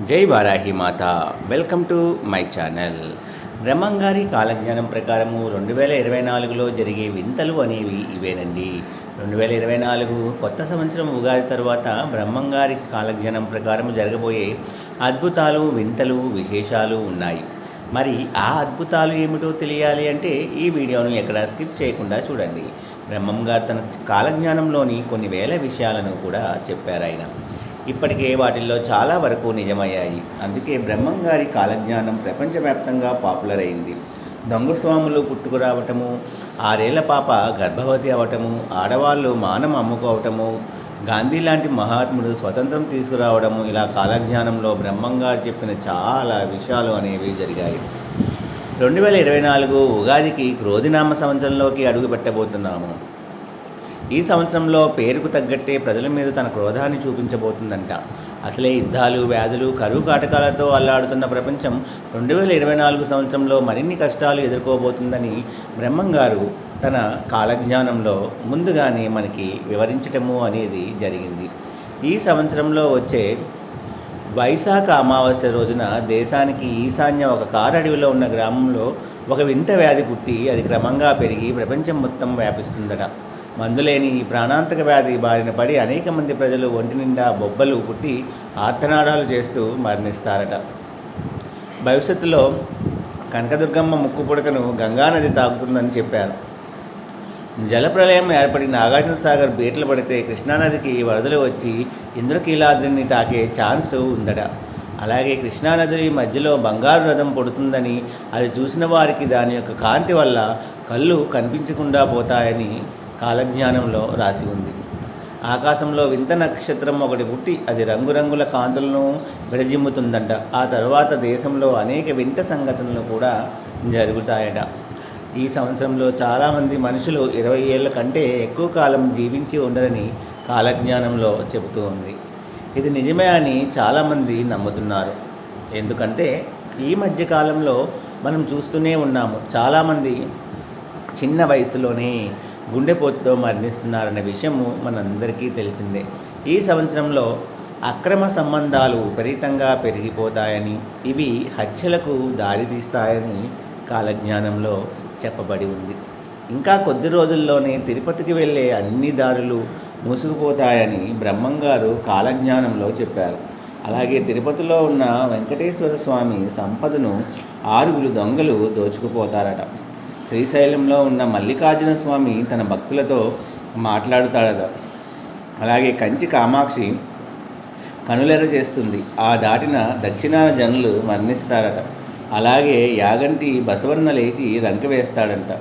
జై Varahi Mata. Welcome to my channel. బ్రహ్మంగారి కాలజ్ఞానం ప్రకారము రెండు వేల ఇరవై నాలుగులో జరిగే వింతలు అనేవి ఇవేనండి. రెండు వేల ఇరవై నాలుగు కొత్త సంవత్సరం ఉగాది తర్వాత బ్రహ్మంగారి కాలజ్ఞానం ప్రకారం జరగబోయే అద్భుతాలు వింతలు విశేషాలు ఉన్నాయి. మరి ఆ అద్భుతాలు ఏమిటో తెలియాలి అంటే ఈ వీడియోను ఎక్కడ స్కిప్ చేయకుండా చూడండి. బ్రహ్మం గారు తన కాలజ్ఞానంలోని కొన్ని వేల విషయాలను కూడా చెప్పారు ఆయన ఇప్పటికే వాటిల్లో చాలా వరకు నిజమయ్యాయి. అందుకే బ్రహ్మం గారి కాలజ్ఞానం ప్రపంచవ్యాప్తంగా పాపులర్ అయింది. దొంగస్వాములు పుట్టుకురావటము ఆరేళ్ళ పాప గర్భవతి అవటము ఆడవాళ్ళు మానం అమ్ముకోవటము గాంధీ లాంటి మహాత్ముడు స్వతంత్రం తీసుకురావడము ఇలా కాలజ్ఞానంలో బ్రహ్మంగారు చెప్పిన చాలా విషయాలు అనేవి జరిగాయి. రెండు వేల ఇరవై నాలుగు ఉగాదికి క్రోధినామ సంవత్సరంలోకి అడుగు పెట్టబోతున్నాము ఈ సంవత్సరంలో పేరుకు తగ్గట్టే ప్రజల మీద తన క్రోధాన్ని చూపించబోతుందంట. అసలే యుద్ధాలు వ్యాధులు కరువు కాటకాలతో అల్లాడుతున్న ప్రపంచం రెండు వేల ఇరవై నాలుగు సంవత్సరంలో మరిన్ని కష్టాలు ఎదుర్కోబోతుందని బ్రహ్మంగారు తన కాలజ్ఞానంలో ముందుగానే మనకి వివరించటము అనేది జరిగింది. ఈ సంవత్సరంలో వచ్చే వైశాఖ అమావాస్య రోజున దేశానికి ఈశాన్య ఒక కారడవిలో ఉన్న గ్రామంలో ఒక వింత వ్యాధి పుట్టి అది క్రమంగా పెరిగి ప్రపంచం మొత్తం వ్యాపిస్తుందట. మందులేని ఈ ప్రాణాంతక వ్యాధి బారిన పడి అనేక మంది ప్రజలు ఒంటి నిండా బొబ్బలు పుట్టి ఆర్తనాడాలు చేస్తూ మరణిస్తారట. భవిష్యత్తులో కనకదుర్గమ్మ ముక్కు పుడకను గంగానది తాకుతుందని చెప్పారు. జలప్రలయం ఏర్పడి నాగార్జున సాగర్ బీటలు పడితే కృష్ణానదికి వరదలు వచ్చి ఇంద్రకీలాద్రిని తాకే ఛాన్స్ ఉందట. అలాగే కృష్ణానది మధ్యలో బంగారు రథం పుడుతుందని అది చూసిన వారికి దాని యొక్క కాంతి వల్ల కళ్ళు కనిపించకుండా పోతాయని కాలజ్ఞానంలో రాసి ఉంది. ఆకాశంలో వింత నక్షత్రం ఒకటి పుట్టి అది రంగురంగుల కాంతులను విడజిమ్ముతుందంట. ఆ తర్వాత దేశంలో అనేక వింత సంఘటనలు కూడా జరుగుతాయట. ఈ సంవత్సరంలో చాలామంది మనుషులు ఇరవై ఏళ్ళ కంటే ఎక్కువ కాలం జీవించి ఉండరని కాలజ్ఞానంలో చెబుతూ ఉంది. ఇది నిజమే అని చాలామంది నమ్ముతున్నారు. ఎందుకంటే ఈ మధ్య కాలంలో మనం చూస్తూనే ఉన్నాము. చాలామంది చిన్న వయసులోనే గుండెపోటుతో మరణిస్తున్నారన్న విషయము మనందరికీ తెలిసిందే. ఈ సంవత్సరంలో అక్రమ సంబంధాలు విపరీతంగా పెరిగిపోతాయని ఇవి హత్యలకు దారితీస్తాయని కాలజ్ఞానంలో చెప్పబడి ఉంది. ఇంకా కొద్ది రోజుల్లోనే తిరుపతికి వెళ్ళే అన్ని దారులు మూసుకుపోతాయని బ్రహ్మంగారు కాలజ్ఞానంలో చెప్పారు. అలాగే తిరుపతిలో ఉన్న వెంకటేశ్వర స్వామి సంపదను ఆరుగురు దొంగలు దోచుకుపోతారట. శ్రీశైలంలో ఉన్న మల్లికార్జున స్వామి తన భక్తులతో మాట్లాడుతాడట. అలాగే కంచి కామాక్షి కనులెర చేస్తుంది. ఆ దాటిన దక్షిణాన జనులు మరణిస్తారట. అలాగే యాగంటి బసవన్న లేచి రంక వేస్తాడంట.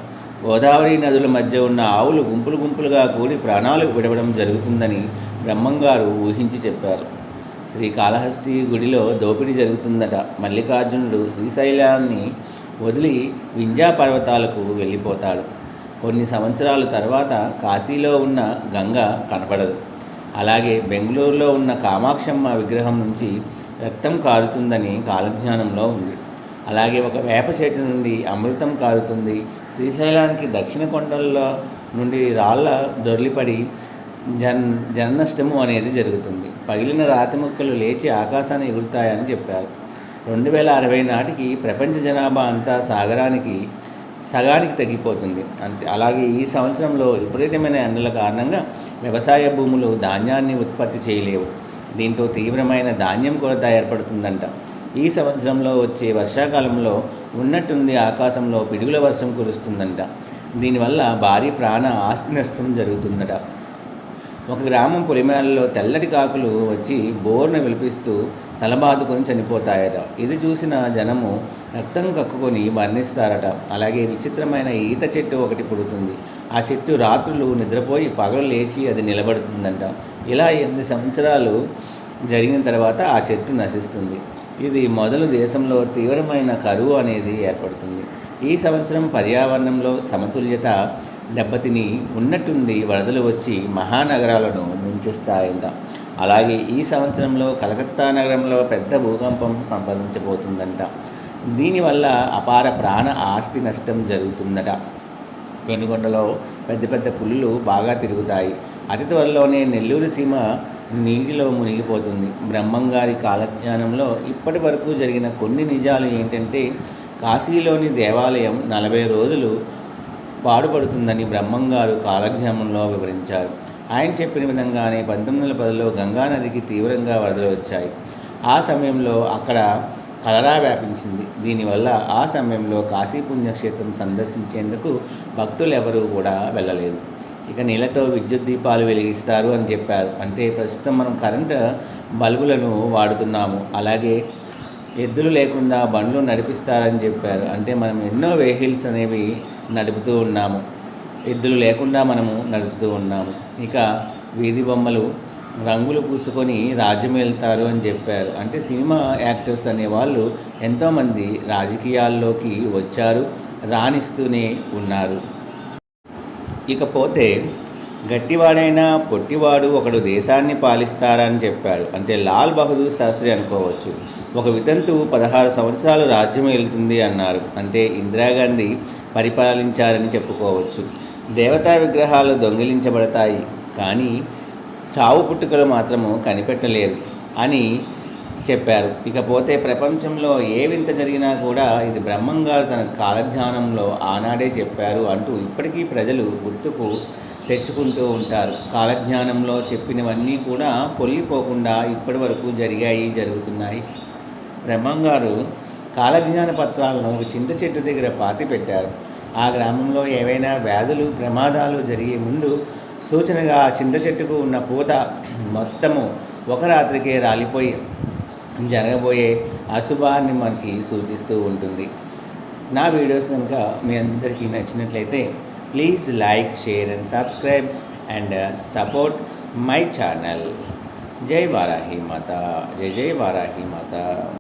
గోదావరి నదుల మధ్య ఉన్న ఆవులు గుంపులు గుంపులుగా కూడి ప్రాణాలు విడవడం జరుగుతుందని బ్రహ్మంగారు ఊహించి చెప్పారు. శ్రీకాళహస్తి గుడిలో దోపిడీ జరుగుతుందట. మల్లికార్జునుడు శ్రీశైలాన్ని వదిలి వింజా పర్వతాలకు వెళ్ళిపోతాడు. కొన్ని సంవత్సరాల తర్వాత కాశీలో ఉన్న గంగ కనపడదు. అలాగే బెంగళూరులో ఉన్న కామాక్షమ్మ విగ్రహం నుంచి రక్తం కారుతుందని కాలజ్ఞానంలో ఉంది. అలాగే ఒక వేప చెట్టు నుండి అమృతం కారుతుంది. శ్రీశైలానికి దక్షిణ కొండల్లో నుండి రాళ్ళ దొర్లిపడి జన్ జననష్టము అనేది జరుగుతుంది. పగిలిన రాతి ముక్కలు లేచి ఆకాశాన్ని ఎగురుతాయని చెప్పారు. రెండు వేల అరవై నాటికి ప్రపంచ జనాభా అంతా సాగరానికి సగానికి తగ్గిపోతుంది. అంతే. అలాగే ఈ సంవత్సరంలో విపరీతమైన ఎండల కారణంగా వ్యవసాయ భూములు ధాన్యాన్ని ఉత్పత్తి చేయలేవు. దీంతో తీవ్రమైన ధాన్యం కొరత ఏర్పడుతుందంట. ఈ సంవత్సరంలో వచ్చే వర్షాకాలంలో ఉన్నట్టుంది ఆకాశంలో పిడుగుల వర్షం కురుస్తుందంట. దీనివల్ల భారీ ప్రాణ ఆస్తి నష్టం జరుగుతుందట. ఒక గ్రామం పొలిమేరలో తెల్లటి కాకులు వచ్చి బోర్న విలిపిస్తూ తలబాదుకొని చనిపోతాయట. ఇది చూసిన జనము రక్తం కక్కుకొని మరణిస్తారట అలాగే విచిత్రమైన ఈత చెట్టు ఒకటి పుడుతుంది. ఆ చెట్టు రాత్రులు నిద్రపోయి పగలు లేచి అది నిలబడుతుందంట. ఇలా ఎనిమిది సంవత్సరాలు జరిగిన తర్వాత ఆ చెట్టు నశిస్తుంది. ఇది మొదలు దేశంలో తీవ్రమైన కరువు అనేది ఏర్పడుతుంది. ఈ సంవత్సరం పర్యావరణంలో సమతుల్యత దెబ్బతిని ఉన్నట్టుండి వరదలు వచ్చి మహానగరాలను ముంచెస్తాయంట. అలాగే ఈ సంవత్సరంలో కలకత్తా నగరంలో పెద్ద భూకంపం సంభవించబోతుందంట. దీనివల్ల అపార ప్రాణ ఆస్తి నష్టం జరుగుతుందట. వెనుగొండలో పెద్ద పెద్ద పులులు బాగా తిరుగుతాయి. అతి త్వరలోనే నెల్లూరు సీమ నీటిలో మునిగిపోతుంది. బ్రహ్మంగారి కాలజ్ఞానంలో ఇప్పటి వరకు జరిగిన కొన్ని నిజాలు ఏంటంటే కాశీలోని దేవాలయం నలభై రోజులు పాడుపడుతుందని బ్రహ్మంగారు కాలజ్ఞానంలో వివరించారు. ఆయన చెప్పిన విధంగానే పంతొమ్మిది వందల పదిలో గంగానదికి తీవ్రంగా వరదలు వచ్చాయి. ఆ సమయంలో అక్కడ కలరా వ్యాపించింది. దీనివల్ల ఆ సమయంలో కాశీ పుణ్యక్షేత్రం సందర్శించేందుకు భక్తులు ఎవరూ కూడా వెళ్ళలేదు. ఇక నీళ్ళతో విద్యుత్ దీపాలు వెలిగిస్తారు అని చెప్పారు. అంటే ప్రస్తుతం మనం కరెంటు బల్బులను వాడుతున్నాము. అలాగే ఎద్దులు లేకుండా బండ్లు నడిపిస్తారని చెప్పారు. అంటే మనం ఎన్నో వెహికల్స్ అనేవి నడుపుతూ ఉన్నాము. ఎద్దులు లేకుండా మనము నడుపుతూ ఉన్నాము. ఇక వీధి బొమ్మలు రంగులు పూసుకొని రాజ్యం వెళ్తారు అని చెప్పారు. అంటే సినిమా యాక్టర్స్ అనేవాళ్ళు ఎంతోమంది రాజకీయాల్లోకి వచ్చారు రాణిస్తూనే ఉన్నారు. ఇకపోతే గట్టివాడైనా పొట్టివాడు ఒకడు దేశాన్ని పాలిస్తారని చెప్పాడు. అంటే లాల్ బహదూర్ శాస్త్రి అనుకోవచ్చు. ఒక వితంతువు పదహారు సంవత్సరాలు రాజ్యం వెళ్తుంది అన్నారు. అంటే ఇందిరాగాంధీ పరిపాలించారని చెప్పుకోవచ్చు. దేవతా విగ్రహాలు దొంగిలించబడతాయి. కానీ చావు పుట్టుకలు మాత్రము కనిపెట్టలేరు అని చెప్పారు. ఇకపోతే ప్రపంచంలో ఏ వింత జరిగినా కూడా ఇది బ్రహ్మంగారు తన కాలజ్ఞానంలో ఆనాడే చెప్పారు అంటూ ఇప్పటికీ ప్రజలు గుర్తుకు తెచ్చుకుంటూ ఉంటారు. కాలజ్ఞానంలో చెప్పినవన్నీ కూడా పొల్లిపోకుండా ఇప్పటి వరకు జరిగాయి జరుగుతున్నాయి. బ్రహ్మంగారు కాలజ్ఞాన పత్రాలను ఒక చింత చెట్టు దగ్గర పాతి పెట్టారు. ఆ గ్రామంలో ఏవైనా వ్యాధులు ప్రమాదాలు జరిగే ముందు సూచనగా ఆ చింత చెట్టుకు ఉన్న పూత మొత్తము ఒక రాత్రికే రాలిపోయి జరగబోయే అశుభాన్ని మనకి సూచిస్తూ ఉంటుంది. నా వీడియోస్ కనుక మీ అందరికీ నచ్చినట్లయితే please like share and subscribe and support my channel. జై వారాహి మాత. జై జై వారాహి మాత.